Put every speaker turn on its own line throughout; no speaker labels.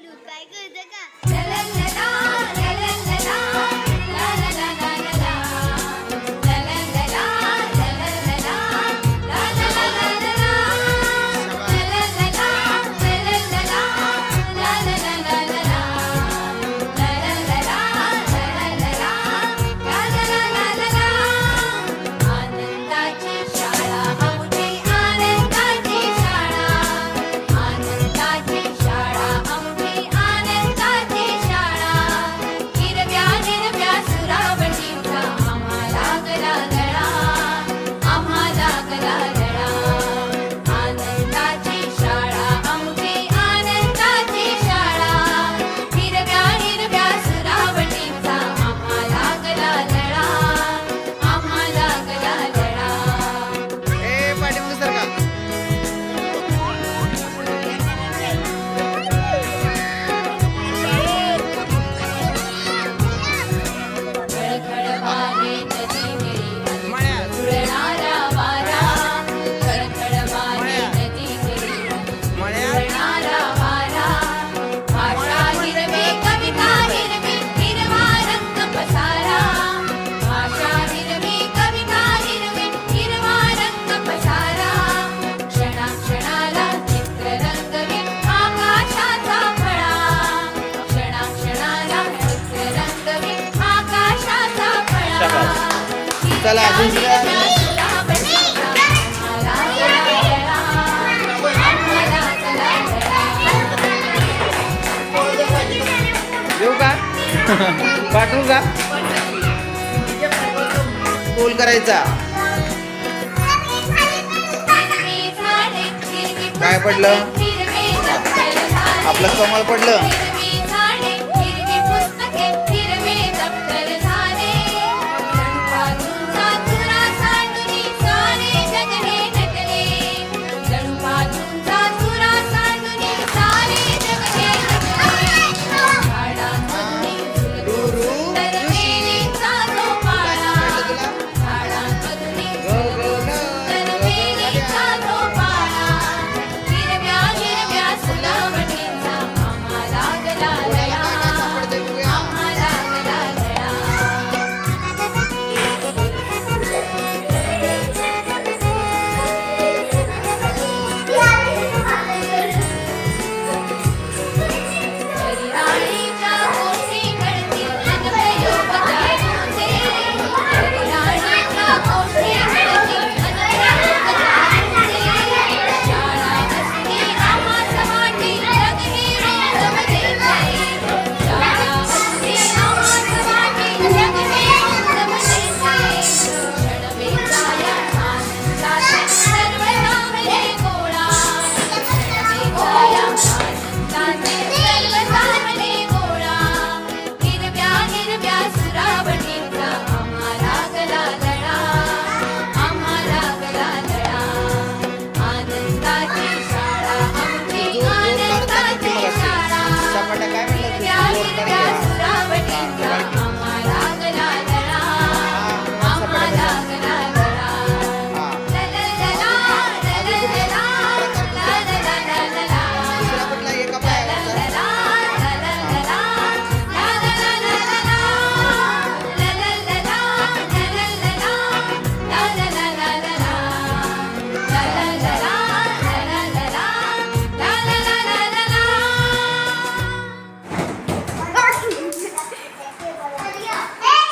కళ్ళు పైకి
चला दुसऱ्या येऊ का? पाठवू का? पोल करायचा.
काय पडलं?
आपलं कमळ पडलं.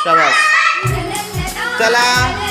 शाबास. चला.